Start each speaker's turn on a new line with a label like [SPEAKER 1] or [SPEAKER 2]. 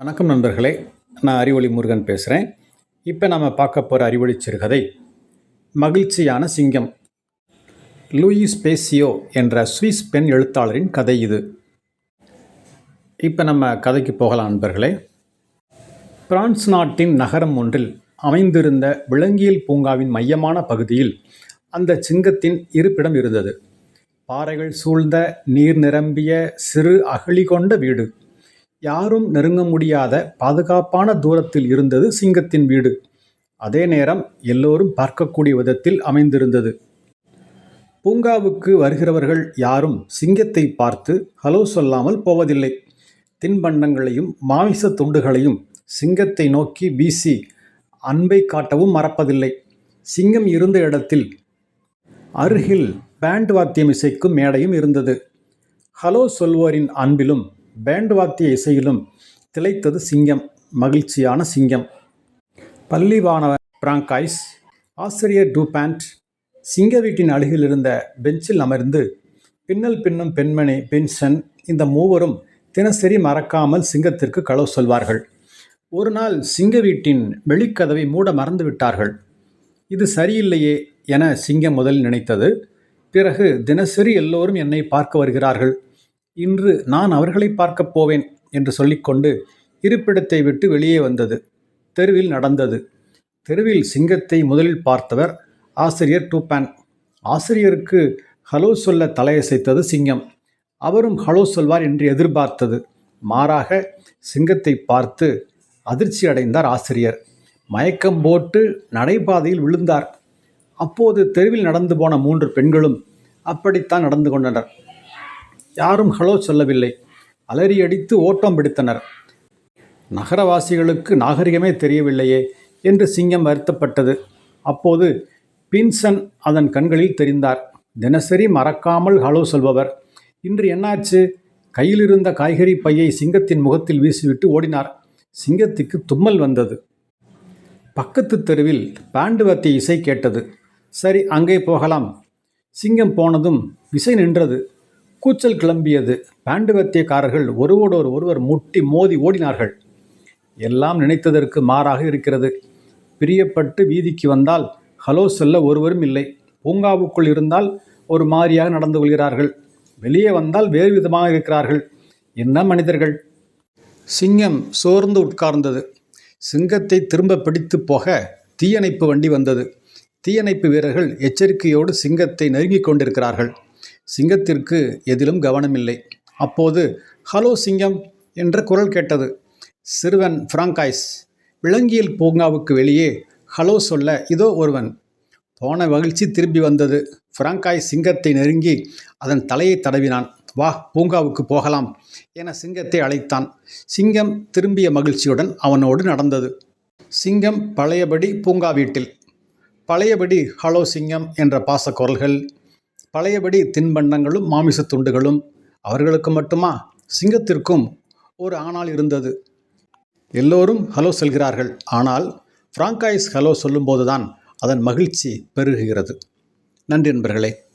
[SPEAKER 1] வணக்கம் நண்பர்களே நான் அறிவொளி முருகன் பேசுகிறேன் இப்போ நம்ம பார்க்க போகிற அறிவொளி சிறுகதை மகிழ்ச்சியான சிங்கம் லூயிஸ் பேசியோ என்ற சுவிஸ் பெண் எழுத்தாளரின் கதை இது. இப்போ நம்ம கதைக்கு போகலாம் நண்பர்களே. பிரான்ஸ் நாட்டின் நகரம் ஒன்றில் அமைந்திருந்த விலங்கியல் பூங்காவின் மையமான பகுதியில் அந்த சிங்கத்தின் இருப்பிடம் இருந்தது. பாறைகள் சூழ்ந்த நீர் நிரம்பிய சிறு அகழி கொண்ட வீடு. யாரும் நெருங்க முடியாத பாதுகாப்பான தூரத்தில் இருந்தது சிங்கத்தின் வீடு. அதே நேரம் எல்லோரும் பார்க்கக்கூடிய விதத்தில் அமைந்திருந்தது. பூங்காவுக்கு வருகிறவர்கள் யாரும் சிங்கத்தை பார்த்து ஹலோ சொல்லாமல் போவதில்லை. தின்பண்டங்களையும் மாமிச துண்டுகளையும் சிங்கத்தை நோக்கி வீசி அன்பை காட்டவும் மறப்பதில்லை. சிங்கம் இருந்த இடத்தில் அருகில் பேண்ட் வாத்தியம் இசைக்கும் மேடையும் இருந்தது. ஹலோ சொல்வோரின் அன்பிலும் பேண்ட் வாத்திய இசையிலும் திளைத்தது சிங்கம் மகிழ்ச்சியான சிங்கம். பள்ளி பிராங்காய்ஸ் ஆசிரியர் டூபேண்ட் சிங்க வீட்டின் அருகில் இருந்த பெஞ்சில் அமர்ந்து பின்னல் பின்னும் பெண்மணி பென்சன் இந்த மூவரும் தினசரி மறக்காமல் சிங்கத்திற்கு களவு சொல்வார்கள். ஒரு நாள் சிங்க வீட்டின் வெளிக்கதவை மூட மறந்து விட்டார்கள். இது சரியில்லையே என சிங்கம் முதலில் நினைத்தது. பிறகு தினசரி எல்லோரும் என்னை பார்க்க வருகிறார்கள். இன்று நான் அவர்களை பார்க்கப் போவேன் என்று சொல்லிக்கொண்டு இருப்பிடத்தை விட்டு வெளியே வந்தது. தெருவில் நடந்தது. தெருவில் சிங்கத்தை முதலில் பார்த்தவர் ஆசிரியர் டூபேன் ஆசிரியருக்கு ஹலோ சொல்ல தலையசைத்தது சிங்கம். அவரும் ஹலோ சொல்வார் என்று எதிர்பார்த்தது. மாறாக சிங்கத்தை பார்த்து அதிர்ச்சி அடைந்தார் ஆசிரியர். மயக்கம் போட்டு நடைபாதையில் விழுந்தார். அப்போது தெருவில் நடந்து போன மூன்று பெண்களும் அப்படித்தான் நடந்து கொண்டனர். யாரும் ஹலோ சொல்லவில்லை. அலறியடித்து ஓட்டம் பிடித்தனர். நகரவாசிகளுக்கு நாகரிகமே தெரியவில்லையே என்று சிங்கம் வருத்தப்பட்டது. அப்போது பின்சன் அதன் கண்களில் தெரிந்தார். தினசரி மறக்காமல் ஹலோ சொல்பவர். இன்று என்னாச்சு? கையில் இருந்த காய்கறி பையை சிங்கத்தின் முகத்தில் வீசிவிட்டு ஓடினார். சிங்கத்துக்கு தும்மல் வந்தது. பக்கத்து தெருவில் பாண்டுவத்தி இசை கேட்டது. சரி அங்கே போகலாம். சிங்கம் போனதும் இசை நின்றது. கூச்சல் கிளம்பியது. பாண்டவத்தியக்காரர்கள் ஒருவரோடு ஒருவர் முட்டி மோதி ஓடினார்கள். எல்லாம் நினைத்ததற்கு மாறாக இருக்கிறது. பிரியப்பட்டு வீதிக்கு வந்தால் ஹலோ சொல்ல ஒருவரும் இல்லை. பூங்காவுக்குள் இருந்தால் ஒரு மாதிரியாக நடந்து கொள்கிறார்கள். வெளியே வந்தால் வேறு விதமாக இருக்கிறார்கள். என்ன மனிதர்கள்? சிங்கம் சோர்ந்து உட்கார்ந்தது. சிங்கத்தை திரும்ப பிடித்து போக தீயணைப்பு வண்டி வந்தது. தீயணைப்பு வீரர்கள் எச்சரிக்கையோடு சிங்கத்தை நெருங்கிக் கொண்டிருக்கிறார்கள். சிங்கத்திற்கு எதிலும் கவனமில்லை. அப்போது ஹலோ சிங்கம் என்ற குரல் கேட்டது. சிறுவன் ஃப்ராங்காய்ஸ் விலங்கியல் பூங்காவுக்கு வெளியே ஹலோ சொல்ல இதோ ஒருவன். போன மகிழ்ச்சி திரும்பி வந்தது. பிராங்காய் சிங்கத்தை நெருங்கி அதன் தலையை தடவினான். வா பூங்காவுக்கு போகலாம் என சிங்கத்தை அழைத்தான். சிங்கம் திரும்பிய மகிழ்ச்சியுடன் அவனோடு நடந்தது. சிங்கம் பழையபடி பூங்கா வீட்டில் பழையபடி ஹலோ சிங்கம் என்ற பாசக்குரல்கள் பழையபடி தின்பண்டங்களும் மாமிச துண்டுகளும் அவர்களுக்கு மட்டுமா? சிங்கத்திற்கும் ஒரு ஆணால் இருந்தது. எல்லோரும் ஹலோ சொல்கிறார்கள். ஆனால் ஃப்ராங்காய்ஸ் ஹலோ சொல்லும்போதுதான் அதன் மகிழ்ச்சி பெருகுகிறது. நன்றி நண்பர்களே.